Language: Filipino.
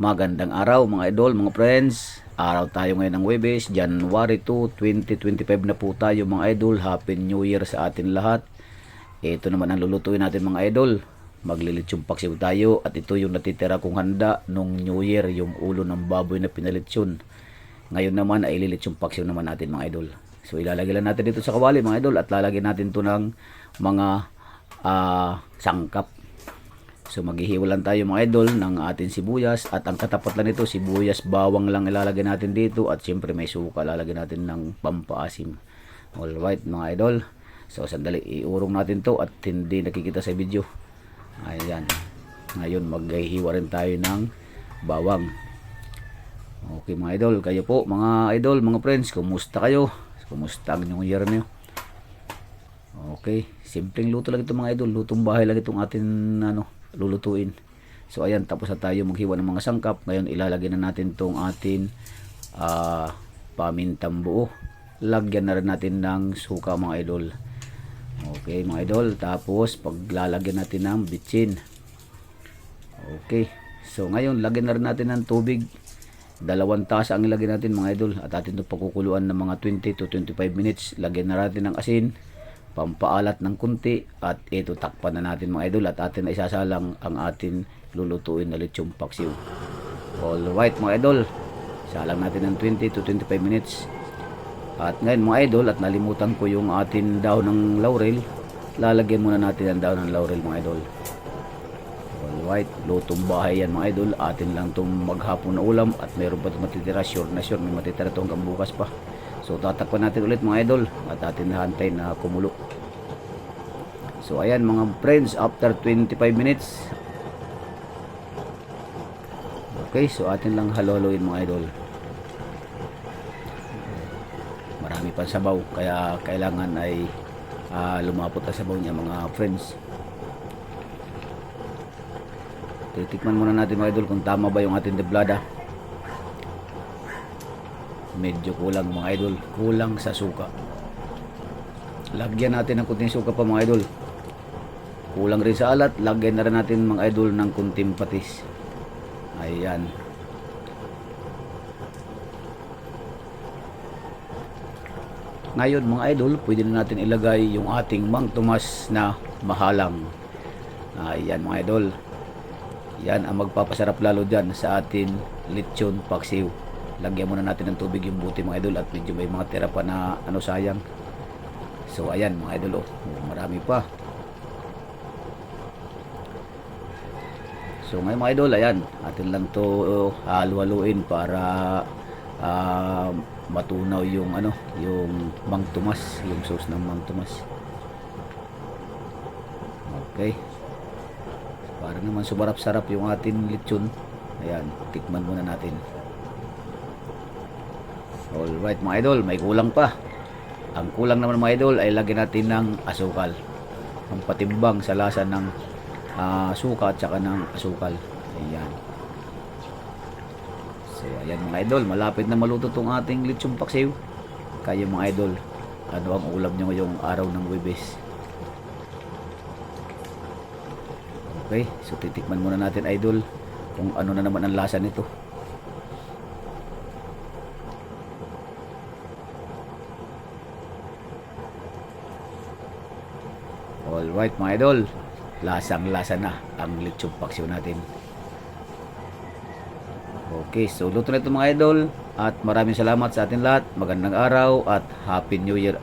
Magandang araw mga idol, mga friends. Araw tayo ngayon ng Webes, January 2, 2025 na po tayo mga idol. Happy New Year sa atin lahat. Ito naman ang lulutuin natin mga idol. Maglilitsyon paksiw tayo at ito yung natitira kong handa nung New Year, yung ulo ng baboy na pinalitsyon. Ngayon naman ay lilitsyon paksiw naman natin mga idol. So ilalagay lang natin dito sa kawali mga idol at lalagyan natin to ng mga ah, sangkap. So maghihiwalan tayo mga idol ng ating sibuyas at ang katapat lang nito sibuyas bawang lang ilalagay natin dito at siyempre may suka lalagyan natin ng pampaasim. Alright mga idol. So sandali iurong natin to at hindi nakikita sa video. Ayan. Ngayon maghihiwa rin tayo ng bawang. Okay mga idol, kayo po mga idol, mga friends, kumusta kayo? Kumusta ang inyong year niyo? Okay, simpleng luto lang ito mga idol, lutong bahay lang itong atin ano, lulutuin. So ayan, tapos na tayo maghiwa ng mga sangkap. Ngayon ilalagay na natin tong atin ah pamintang buo. Lagyan na rin natin ng suka mga idol. Okay mga idol, tapos paglalagyan natin ng bitchin. Okay, so ngayon lagyan na rin natin ng tubig. Dalawang tasa ang ilagay natin mga idol at atin ito pakukuluan ng mga 20 to 25 minutes. Lagyan na natin ng asin pampaalat ng kunti at ito takpan na natin mga idol at atin na isasalang ang atin lulutuin na lechong paksiw. Alright mga idol, salang natin ng 20 to 25 minutes. At ngayon mga idol at nalimutan ko yung atin daon ng laurel, lalagyan muna natin ang daon ng laurel mga idol. Alright, lutong bahay yan mga idol, atin lang itong maghapon na ulam at mayroon pa itong matitira, sure na sure, may matitira hanggang bukas pa. So tatakpan natin ulit mga idol at atin nahantay na kumulo. So ayan mga friends after 25 minutes. Okay, so atin lang haloloin mga idol. Marami pa sabaw kaya kailangan ay ah, lumapot ang sabaw niya mga friends. Titikman muna natin mga idol kung tama ba yung ating deblada medyo kulang mga idol. Kulang sa suka. Lagyan natin ng kunting suka pa mga idol. Kulang rin sa alat lagyan na rin natin mga idol ng kunting patis. Ayan. Ngayon mga idol pwede na natin ilagay yung ating mang tumas na mahalang. Ayan mga idol. Yan ang magpapasarap lalo dyan sa atin lechon paksiw lagyan muna natin ng tubig yung buti mga idol at medyo may mga tira pa na ano sayang. So ayan mga idol oh, oh, marami pa. So ngayon mga idol ayan. Atin lang to uh, halu-haluin para ah, matunaw yung ano yung mang tumas yung sauce ng mang tumas okay. Para naman sumarap-sarap yung atin lechon. Ayan tikman muna natin Alright mga idol, may kulang pa. Ang kulang naman mga idol ay lagyan natin ng asukal. Ang patimbang sa lasa ng ah, suka at saka ng asukal. Ayan. So ayan mga idol, malapit na maluto tong ating lechong paksiw. Kaya mga idol, ano ang ulam nyo ngayong araw ng Webes? Okay, so titikman muna natin idol kung ano na naman ang lasa nito. Alright mga idol, lasang lasa na ang lechong paksiw natin. Okay, so luto na ito mga idol at maraming salamat sa atin lahat. Magandang araw at Happy New Year